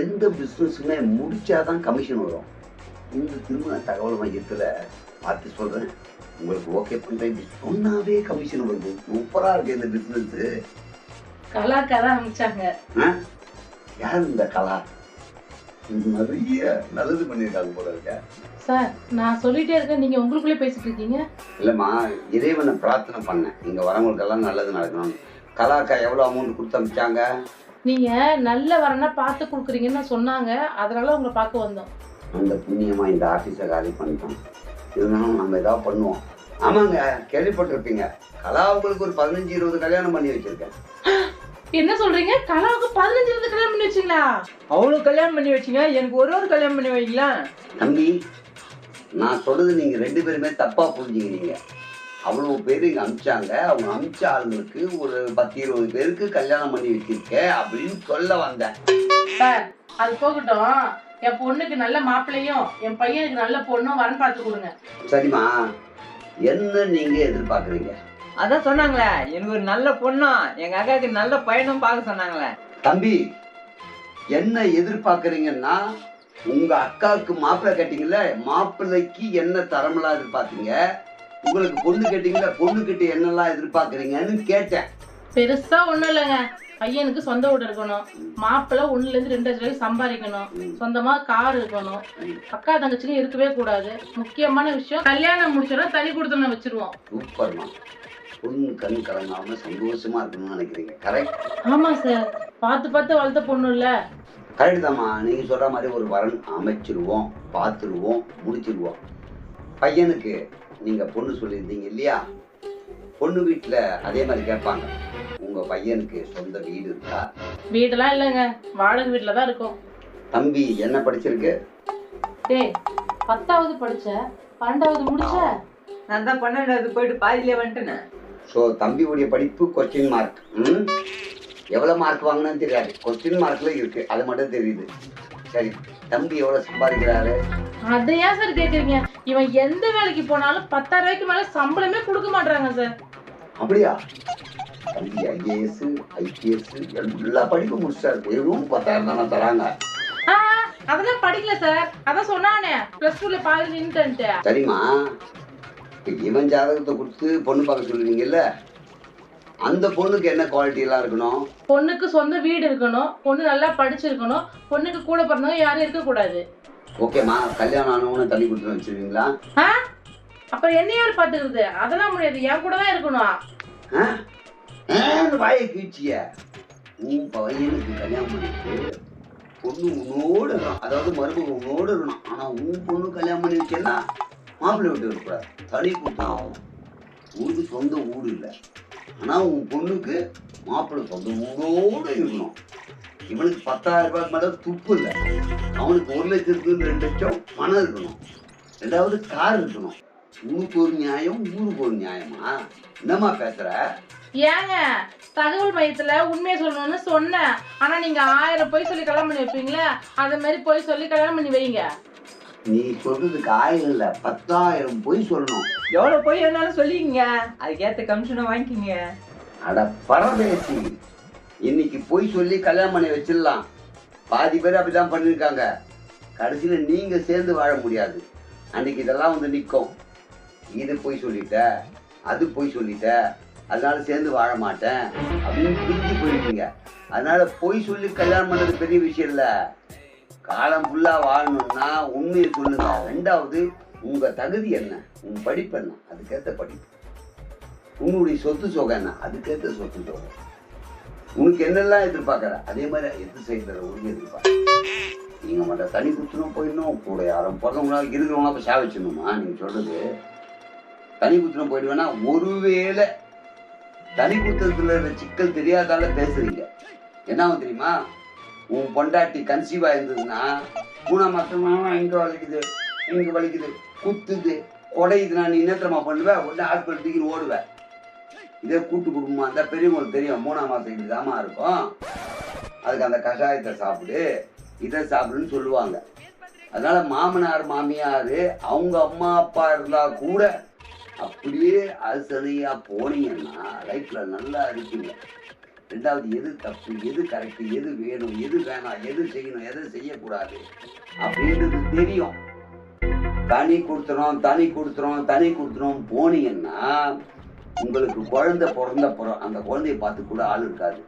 எந்த பிஸ்னஸுமே முடிச்சாதான் கமிஷன் வரும். இந்த திருமண தகவல் மையத்தில் பார்த்து சொல்கிறேன் உங்களுக்கு ஓகே பண்ணுறேன் இப்படி சொன்னாவே கமிஷன் வருது. சூப்பராக இருக்கு இந்த பிஸ்னஸ்ஸு கலாக்கா தான் அனுப்பிச்சாங்க யார் இந்த கலா? நிறைய நல்லது பண்ணியிருக்காங்க போல இருக்க. சார் நான் சொல்லிட்டே இருக்கேன். நீங்க உங்களுக்குள்ளே பேசிட்டு இருக்கீங்க. இல்லைம்மா இறைவனை பிரார்த்தனை பண்ணேன். இங்கே வரவங்களுக்கெல்லாம் நல்லது நடக்கணும் கலாக்கா எவ்வளோ அமௌண்ட் கொடுத்து அனுப்பிச்சாங்க நீங்க நல்ல வரனா பார்த்து கொடுக்குறீங்கன்னு சொன்னாங்க. அதனால உங்களை பார்க்க வந்தோம். அந்த புண்ணியமா இந்த ஆஃபீஸை காலி பண்ணிட்டோம். இருந்தாலும் நம்ம ஏதாவது பண்ணுவோம். ஆமாங்க கேள்விப்பட்டிருப்பீங்க. கலாவுங்களுக்கு ஒரு பதினஞ்சு இருபது கல்யாணம் பண்ணி வச்சிருக்கேன். என்ன சொல்றீங்க? கலாவுக்கு பதினஞ்சு இருந்து கல்யாணம் பண்ணி வச்சீங்களா? அவனுக்கு கல்யாணம் பண்ணி வச்சுங்க எனக்கு ஒரு ஒரு கல்யாணம் பண்ணி வைங்களா தம்பி நான் சொல்றது நீங்க ரெண்டு பேருமே தப்பா புரிஞ்சுக்கிறீங்க. அவ்வளவு பேர் இங்க அமிச்சாங்க. அவங்க அமிச்ச ஆளுங்களுக்கு ஒரு பத்து இருபது பேருக்கு கல்யாணம் பண்ணி வச்சிருக்கேன் அப்படின்னு சொல்ல வந்தேன். சார் அது போகட்டும். என் பொண்ணுக்கு நல்ல மாப்பிள்ளையும் என் பையனுக்கு நல்ல பொண்ணும் வரன் பார்த்து கொடுங்க. சரிம்மா. என்ன நீங்க எதிர்பார்க்குறீங்க? அதான் சொன்னாங்களே எனக்கு ஒரு நல்ல பொண்ணும் எங்க அக்காவுக்கு நல்ல பையனும் பார்க்க சொன்னாங்களே. தம்பி என்ன எதிர்பார்க்குறீங்கன்னா உங்க அக்காவுக்கு மாப்பிள்ளை கேட்டீங்கல்ல மாப்பிள்ளைக்கு என்ன தரமெல்லாம் எதிர்பார்த்தீங்க? உங்களுக்கு பொண்ணு கேட்டீங்கல்ல பொண்ணு கிட்ட என்னெல்லாம் எதிர்பார்க்குறீங்கன்னு கேட்டேன். பெருசா ஒண்ணும் இல்லைங்க. பையனுக்கு சொந்த வீடு இருக்கணும். மாப்பிள்ளை ஒண்ணுல இருந்து ரெண்டு லட்சம் ரூபாய்க்கு சம்பாதிக்கணும். சொந்தமா கார் இருக்கணும். அக்கா தங்கச்சிக்கு இருக்கவே கூடாது. முக்கியமான விஷயம் கல்யாணம் முடிச்சோன்னா தனி கொடுத்து வச்சிருவோம். சூப்பர்மா பொண்ணு கண் கலங்காம சந்தோஷமா இருக்கணும்னு நினைக்கிறீங்க. கரெக்ட் ஆமா சார் பார்த்து பார்த்து வளர்த்த பொண்ணு இல்ல. கரெக்ட் தாம்மா. நீங்க சொல்ற மாதிரி ஒரு வரன் அமைச்சிருவோம் பார்த்துருவோம் முடிச்சிருவோம். பையனுக்கு நீங்க பொண்ணு சொல்லியிருந்தீங்க இல்லையா? பொண்ணு வீட்டுல அதே மாதிரி கேட்பாங்க. உங்க பையனுக்கு சொந்த வீடு இருக்கா? வீடெல்லாம் இல்லைங்க. வாடகை வீட்டுல தான் இருக்கும். தம்பி என்ன படிச்சிருக்கு? டேய் பத்தாவது படிச்ச பன்னெண்டாவது முடிச்ச? நான் தான் பன்னெண்டாவது போயிட்டு பாதியிலே வந்துட்டேனே. ஸோ தம்பியுடைய படிப்பு கொஸ்டின் மார்க் ம்? எவ்வளோ மார்க் வாங்கினு தெரியாது. கொஸ்டின் மார்க்ல இருக்கு. அது மட்டும் தெரியுது. சரி தம்பி எவ்வளோ சம்பாதிக்கிறாரு? அதை ஏன் சார் கேக்குறீங்க? இவன் எந்த வேலைக்கு போனாலும் பத்தாயிரம் ரூபாய்க்கு மேல சம்பளமே கொடுக்க மாட்டாங்க சார் அப்படியா? தம்பி ஐஏஎஸ் ஐபிஎஸ் எல்லா படிப்பும் முடிச்சாரு வெறும் பத்தாயிரம் தானே தராங்க. அதெல்லாம் படிக்கல சார் அதான் சொன்னானே. பிளஸ் டூல பாதி நின்றுட்டு சரிம்மா. இவன் ஜாதகத்தை கொடுத்து பொண்ணு பார்க்க சொல்லுவீங்கல்ல? அந்த பொண்ணுக்கு என்ன குவாலிட்டி எல்லாம் இருக்கணும்? பொண்ணுக்கு சொந்த வீடு இருக்கணும். பொண்ணு நல்லா படிச்சிருக்கணும். பொண்ணுக்கு கூட பிறந்தவங்க யாரும் இருக்க கூடாது ஓகேம்மா கல்யாணம் ஆனவனு தள்ளி கொடுத்து வச்சிருவீங்களா? ஆ? அப்ப என்ன யார் பாத்துக்கிறது அதெல்லாம் முடியாது என் கூட தான் இருக்கணும். வாயை கீழ்ச்சிய. உன் பையனுக்கு கல்யாணம் பண்ணிட்டு பொண்ணு உன்னோடு அதாவது மருமக உன்னோடு இருக்கணும். ஆனா உன் பொண்ணு கல்யாணம் பண்ணி வச்சேன்னா மாப்பிள்ளை விட்டு இருக்கக்கூடாது தனி கொடுத்தான் ஆகும் உனக்கு சொந்த ஊடு இல்லை. ஆனா உன் பொண்ணுக்கு மாப்பிள்ளை சொந்த ஊரோடு இருக்கணும். இவனுக்கு பத்தாயிரம் ரூபாய்க்கு மேல துப்பு இல்லை. அவனுக்கு ஒரு லட்சத்துக்கு ரெண்டு லட்சம் பணம் இருக்கணும். ரெண்டாவது கார் இருக்கணும். உனக்கு ஒரு நியாயம் ஊருக்கு ஒரு நியாயமா? என்னம்மா பேசுற? ஏங்க தகவல் மையத்துல உண்மையை சொல்லணும்னு சொன்னேன். ஆனா நீங்க ஆயிரம் பொய் சொல்லி கல்யாணம் பண்ணி வைப்பீங்களே அத மாதிரி பொய் சொல்லி கல்யாணம் பண்ணி வைங்க. நீ சொல்றதுக்கு ஆயிரம் இல்ல பத்தாயிரம் போய் சொல்லணும். எவ்வளவு போய் வேணாலும் சொல்லிக்கங்க. அதுக்கேத்த கமிஷனை வாங்கிக்கிங்க. அட பரதேசி. இன்னைக்கு போய் சொல்லி கல்யாணம் பண்ணி வச்சிடலாம். பாதி பேர் அப்படிதான் பண்ணியிருக்காங்க கடைசியில் நீங்க சேர்ந்து வாழ முடியாது. அன்னைக்கு இதெல்லாம் வந்து நிற்கும் இது போய் சொல்லிட்ட அது போய் சொல்லிட்ட அதனால சேர்ந்து வாழ மாட்டேன் அப்படின்னு பிரிஞ்சு போயிருக்கீங்க. அதனால பொய் சொல்லி கல்யாணம் பண்ணது பெரிய விஷயம் இல்லை. காலம் ஃபுல்லா வாழணும்னா உண்மையை சொல்லுங்க. ரெண்டாவது உங்க தகுதி என்ன? உன் படிப்பு என்ன? அதுக்கேற்ற படிப்பு. உன்னுடைய சொத்து சுகம் என்ன? அதுக்கேற்ற சொத்து சுகம். உனக்கு என்னெல்லாம் எதிர்பார்க்கற? அதே மாதிரி எது செய்கிற உனக்கு எதிர்பார்க்க நீங்க மட்டும் தனி குத்துணும் போயிடணும் கூட யாரும் பிறந்தவங்களா இருக்கிறவங்களா போய் சாவிச்சிடணுமா? நீங்க சொல்றது. தனி குத்துணும் போயிடுவேன்னா ஒருவேளை தனி குத்தத்துல இருந்த சிக்கல் தெரியாதால பேசுறீங்க. என்ன தெரியுமா? உன் பொண்டாட்டி கன்சீவா இருந்ததுன்னா பூனை மாசமா இங்க வலிக்குது இங்க வலிக்குது குத்துது கொடையுதுன்னா நீ இன்னத்திரமா பண்ணுவேன் உடனே ஹாஸ்பிட்டல் தூக்கி ஓடுவேன் இதே கூட்டு குடும்பமா இருந்தா பெரியவங்களுக்கு தெரியும் மூணாம் மாசம் இப்படிதாம்மா இருக்கும். அதுக்கு அந்த கஷாயத்தை சாப்பிடு இதை சாப்பிடுன்னு சொல்லுவாங்க. அதனால மாமனார் மாமியார் அவங்க அம்மா அப்பா இருந்தா கூட அப்படியே அசனையா போனீங்கன்னா லைஃப்ல நல்லா இருக்கீங்க. ரெண்டாவது எது தப்பு எது கரெக்டு எது வேணும் எது வேணாம் எது செய்யணும் எது செய்யக்கூடாது அப்படின்றது தெரியும். தனி கொடுத்துறோம் தனி கொடுத்துறோம் தனி கொடுத்துறோம் போனீங்கன்னா உங்களுக்கு குழந்தை பிறந்த பிற- அந்த குழந்தைய பார்த்து கூட ஆள் இருக்காது.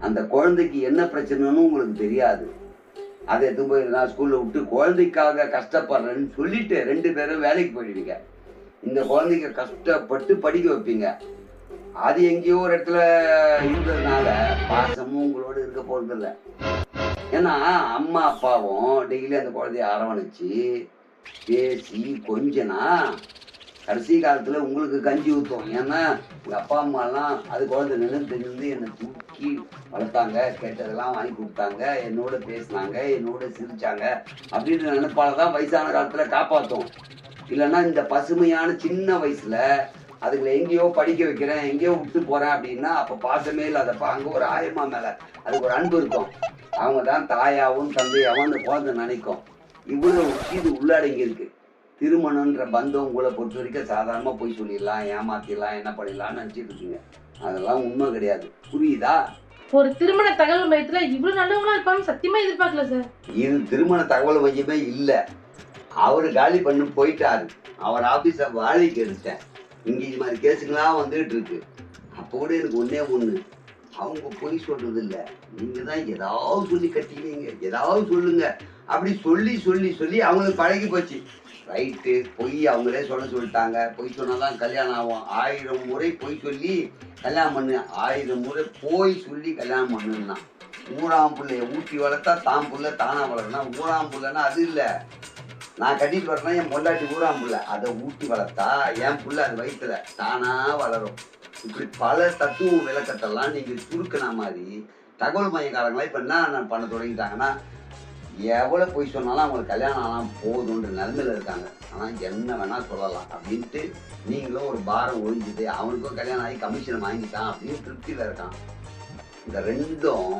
அந்த குழந்தைக்கு என்ன பிரச்சனைன்னு உங்களுக்கு தெரியாது. அதை எடுத்து போய் நான் ஸ்கூலில் விட்டு குழந்தைக்காக கஷ்டப்படுறேன்னு சொல்லிட்டு ரெண்டு பேரும் வேலைக்கு போயிடுவீங்க. இந்த குழந்தைங்க கஷ்டப்பட்டு படிக்க வைப்பீங்க. அது எங்கேயோ ஒரு இடத்துல இருந்ததுனால பாசமும் உங்களோட இருக்க போறது ஏன்னா அம்மா அப்பாவும் டெய்லி அந்த குழந்தைய அரவணைச்சு பேசி கொஞ்சனா கடைசி காலத்துல உங்களுக்கு கஞ்சி ஊத்தும் ஏன்னா எங்கள் அப்பா அம்மாலாம் அது குழந்தை நின்று தெரிஞ்சு என்னை தூக்கி வளர்த்தாங்க. கேட்டதெல்லாம் வாங்கி கொடுத்தாங்க. என்னோட பேசினாங்க. என்னோட சிரிச்சாங்க. அப்படின்ற நினைப்பால தான் வயசான காலத்துல காப்பாத்தும் இல்லைன்னா இந்த பசுமையான சின்ன வயசுல அதுகளை எங்கேயோ படிக்க வைக்கிறேன் எங்கேயோ விட்டு போறேன் அப்படின்னா அப்ப பாசமே இல்லாதப்ப அங்க ஒரு ஆயம்மா மேல அதுக்கு ஒரு அன்பு இருக்கும். அவங்க தான் தாயாவும் தந்தையாவும் அந்த குழந்தை நினைக்கும். இவ்வளவு இது உள்ளடங்கி இருக்கு. திருமணம்ன்ற பந்தம் உங்களை பொறுத்த வரைக்கும் சாதாரணமா போய் சொல்லிடலாம் ஏமாத்திடலாம் என்ன பண்ணிடலாம்னு நினைச்சிட்டு இருக்கீங்க. அதெல்லாம் உண்மை கிடையாது. புரியுதா? ஒரு திருமண தகவல் மையத்துல இவ்வளவு நல்லவங்களா இருப்பாங்க சத்தியமா எதிர்பார்க்கல சார். இது திருமண தகவல் மையமே இல்லை. அவர் காலி பண்ணி போயிட்டாரு. அவர் ஆபீஸை வாழைக்கு எடுத்தேன். இங்க இது மாதிரி கேஸுங்களாம் வந்துகிட்டு இருக்கு. அப்போ கூட எனக்கு ஒண்ணே ஒண்ணு. அவங்க பொய் சொல்றது இல்ல. நீங்க தான் ஏதாவது சொல்லி கட்டிக்கிறீங்க ஏதாவது சொல்லுங்க. அப்படி சொல்லி சொல்லி சொல்லி அவங்களுக்கு பழகி போச்சு. ரைட்டு பொய் அவங்களே சொல்ல சொல்லிட்டாங்க. பொய் சொன்னாதான் கல்யாணம் ஆகும். ஆயிரம் முறை பொய் சொல்லி கல்யாணம் பண்ணு. ஆயிரம் முறை போய் சொல்லி கல்யாணம் பண்ணுன்னா ஊராம் பிள்ளைய ஊட்டி வளர்த்தா தான் புள்ள தானா வளரணும் ஊராம் பிள்ளைன்னா அது இல்லை. நான் கட்டிட்டு வரேன்னா என் பொண்டாட்டி ஊராம் பிள்ளை. அதை ஊட்டி வளர்த்தா என் பிள்ளை அது வயிற்றுல தானாக வளரும். இப்படி பல தத்துவ விளக்கத்தெல்லாம் நீங்கள் சுருக்கின மாதிரி தகவல் மையக்காரங்களாம் இப்போ என்ன பண்ண தொடங்கிட்டாங்கன்னா எவ்வளோ போய் சொன்னாலும் அவங்களுக்கு கல்யாணம் ஆனால் போதுன்ற நிலமையில் இருக்காங்க. ஆனால் என்ன வேணால் சொல்லலாம் அப்படின்ட்டு நீங்களும் ஒரு பாரம் ஒழிஞ்சுது அவனுக்கும் கல்யாணம் ஆகி கமிஷன் வாங்கிட்டான் அப்படின்னு திருப்தியில் இருக்கான். இந்த ரெண்டும்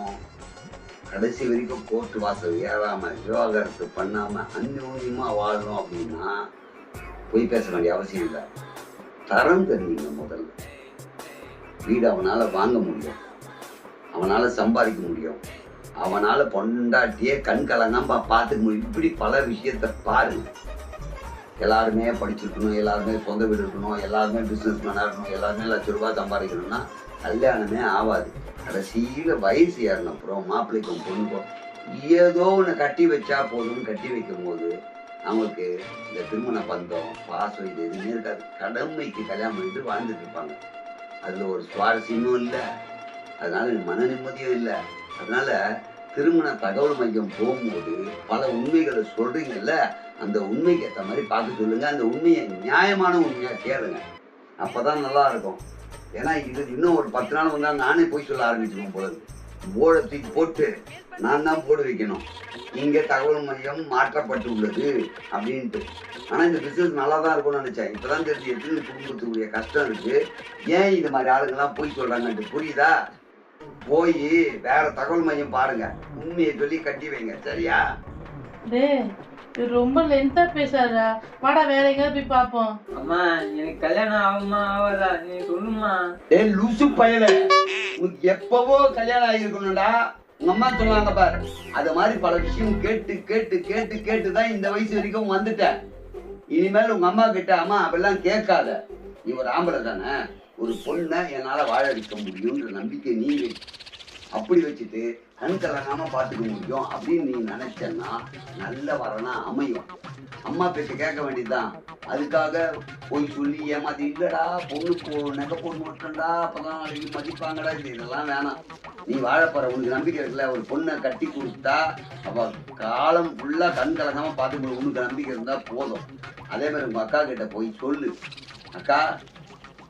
கடைசி வரைக்கும் கோர்ட்டு வாசல் ஏறாமல் விவாகரத்து பண்ணாமல் அந்யோன்யமா வாழணும் அப்படின்னா பொய் பேச வேண்டிய அவசியம் இல்லை. தரம் தெரிஞ்சுங்க முதல்ல. வீடு அவனால் வாங்க முடியும். அவனால் சம்பாதிக்க முடியும். அவனால பொண்டாட்டியே கண் கலங்காம பார்த்துக்க முடியும். இப்படி பல விஷயத்த பாருங்க. எல்லாருமே படிச்சிருக்கணும் எல்லாருமே சொந்த வீடு இருக்கணும் எல்லாருமே பிசினஸ் மேனா இருக்கணும் எல்லாருமே லட்ச ரூபாய் சம்பாதிக்கணும்னா கல்யாணமே ஆகாது கடைசியில் வயசு ஏறின அப்புறம் மாப்பிள்ளைக்கும் பொண்ணுக்கும் ஏதோ ஒன்று கட்டி வச்சா போதும்னு கட்டி வைக்கும் போது அவங்களுக்கு இந்த திருமண பந்தம் பாசம் இது எதுவுமே இருக்காது. கடமைக்கு கல்யாணம் பண்ணிட்டு வாழ்ந்துட்டு இருப்பாங்க. அதில் ஒரு சுவாரஸ்யமும் இல்லை. அதனால எனக்கு மன நிம்மதியும் இல்லை. அதனால திருமண தகவல் மையம் போகும்போது பல உண்மைகளை சொல்றீங்கல்ல அந்த உண்மைக்கு ஏற்ற மாதிரி பார்த்து சொல்லுங்க. அந்த உண்மையை நியாயமான உண்மையா கேளுங்க. அப்பதான் நல்லா இருக்கும். ஏன்னா இது இன்னும் ஒரு பத்து நாள் வந்தா நானே போய் சொல்ல ஆரம்பிச்சிருவோம் போல போர்டை தூக்கி போட்டு நான் தான் போர்டு வைக்கணும். இங்க தகவல் மையம் மாற்றப்பட்டு உள்ளது அப்படின்ட்டு. ஆனா இந்த பிசினஸ் நல்லா தான் இருக்கும்னு நினைச்சேன். இப்பதான் தெரிஞ்சு எத்தனை குடும்பத்துக்குரிய கஷ்டம் இருக்கு. ஏன் இது மாதிரி ஆளுங்கெல்லாம் போய் சொல்றாங்கன்ட்டு புரியுதா? போய் வேற தகவல் மையம் பாருங்க. உண்மையை சொல்லி கட்டி வைங்க. சரியா? டேய் இது ரொம்ப லென்த்தா பேசாதடா. வாடா வேற எங்கேயாவது போய் பார்ப்போம். அம்மா எனக்கு கல்யாணம் ஆகுமா ஆகாதா? நீ சொல்லுமா. டேய் லூசு பயல. உனக்கு எப்பவோ கல்யாணம் ஆகிருக்கணும்டா உங்க அம்மா சொன்னாங்க பாரு. அது மாதிரி பல விஷயம் கேட்டு கேட்டு கேட்டு கேட்டு தான் இந்த வயசு வரைக்கும் வந்துட்டேன். இனிமேல் உங்க அம்மா கிட்ட அம்மா அப்படிலாம் கேட்காத. நீ ஒரு ஆம்பளை தானே? ஒரு பொண்ணை என்னால் வாழ வைக்க முடியும்ன்ற நம்பிக்கை நீ அப்படி வச்சுட்டு கண் கலங்காம பார்த்துக்க முடியும் அப்படின்னு நீ நினைச்சன்னா நல்ல வரனா அமையும். அம்மா பேச்சு கேட்க வேண்டியதுதான். அதுக்காக போய் சொல்லி ஏமாத்தி இல்லடா பொண்ணு நெக பொண்ணு மட்டும்டா அப்பதான் நாளைக்கு மதிப்பாங்கடா. இது இதெல்லாம் வேணாம். நீ வாழப்போற உனக்கு நம்பிக்கை இருக்குல்ல ஒரு பொண்ணை கட்டி கொடுத்தா அவ காலம் ஃபுல்லா கண் கலங்காம பார்த்துக்கணும். உனக்கு நம்பிக்கை இருந்தா போதும். அதே மாதிரி உங்க அக்கா கிட்ட போய் சொல்லு. அக்கா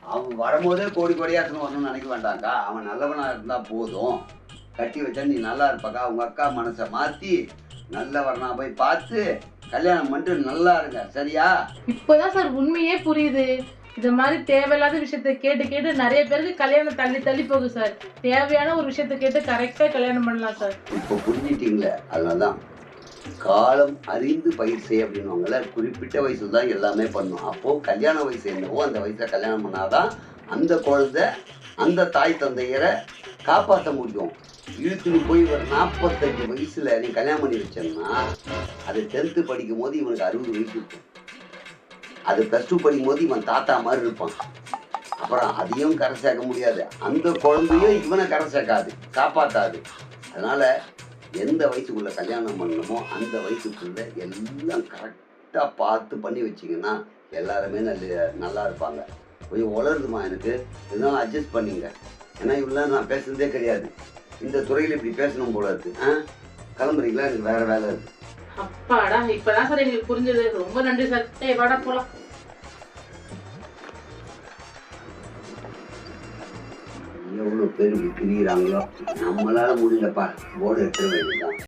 அவன் வரும்போதே கோடி கோடியா இருக்கணும் வரணும்னு நினைக்க வேண்டாம்க்கா. அவன் நல்லவனா இருந்தா போதும். கட்டி வச்சா நீ நல்லா இருப்பாக்கா. உங்க அக்கா மனசை மாத்தி நல்லவரனா போய் பார்த்து கல்யாணம் பண்ணிட்டு நல்லா இருங்க. சரியா? இப்போதான் சார் உண்மையே புரியுது. இந்த மாதிரி தேவையில்லாத விஷயத்த கேட்டு கேட்டு நிறைய பேருக்கு கல்யாணம் தள்ளி தள்ளி போகுது சார். தேவையான ஒரு விஷயத்த கேட்டு கரெக்டா கல்யாணம் பண்ணலாம் சார். இப்போ புரிஞ்சிட்டீங்களே? அதனாலதான். காலம் அறிந்து பயிர் செய்ய அப்படின்வாங்கல்ல குறிப்பிட்ட வயசுல தான் எல்லாமே பண்ணும். அப்போது கல்யாண வயசு என்னவோ அந்த வயசில் கல்யாணம் பண்ணாதான் அந்த குழந்தை அந்த தாய் தந்தையரை காப்பாற்ற முடியும். இழுத்துன்னு போய் ஒரு நாற்பத்தஞ்சு வயசில் நீ கல்யாணம் பண்ணி வச்சேன்னா அது டென்த்து படிக்கும் போது இவனுக்கு அறுபது வயசு இருக்கும். அது ப்ளஸ் டூ படிக்கும் போது இவன் தாத்தா மாதிரி இருப்பான். அப்புறம் அதையும் கரை சேர்க்க முடியாது. அந்த குழந்தையும் இவனை கரை சேர்க்காது காப்பாற்றாது அதனால் எந்த வயசுக்குள்ளே கல்யாணம் பண்ணணுமோ அந்த வயசுக்குள்ளே எல்லாம் கரெக்டாக பார்த்து பண்ணி வச்சிங்கன்னா எல்லாருமே நல்ல நல்லா இருப்பாங்க. கொஞ்சம் உளருதுமா எனக்கு? இருந்தாலும் அட்ஜஸ்ட் பண்ணிங்க. ஏன்னா இவ்வளோ நான் பேசுனதே கிடையாது. இந்த துறையில் இப்படி பேசணும் போல இருக்கு. ஆ? கிளம்புறீங்களா? எனக்கு வேறு வேலை இருக்குது அப்பாடா இப்பதான் சார் எங்களுக்கு புரிஞ்சது. ரொம்ப நன்றி சார். ஏய் வாடா எவ்வளோ பேர் இப்படி பிரிகிறாங்களோ நம்மளால முடியலப்பா. போர்டு எடுத்துட வேண்டியதுதான்.